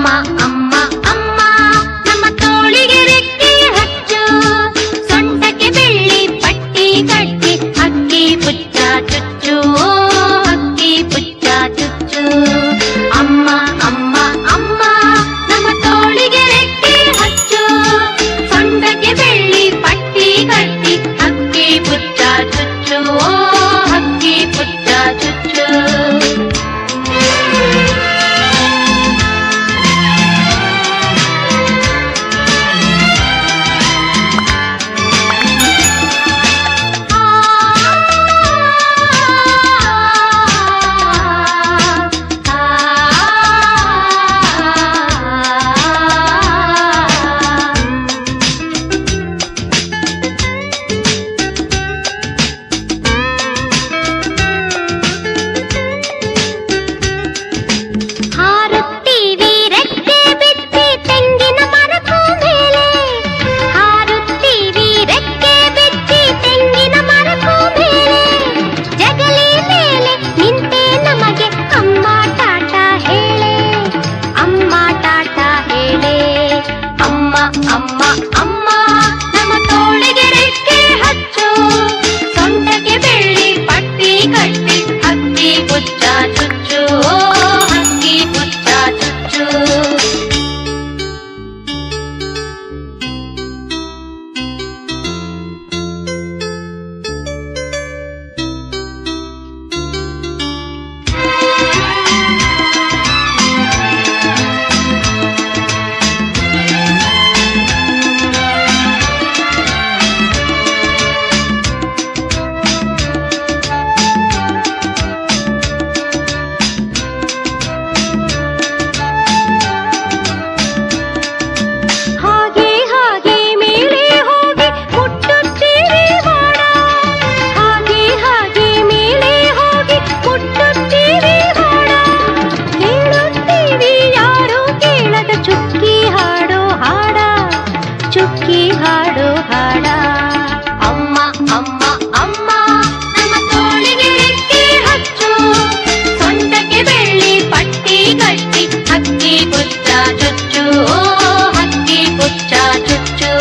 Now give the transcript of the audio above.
அம்மா அம்மா పుచ్చా చుచ్చు హక్కి పుచ్చా చుచ్చు.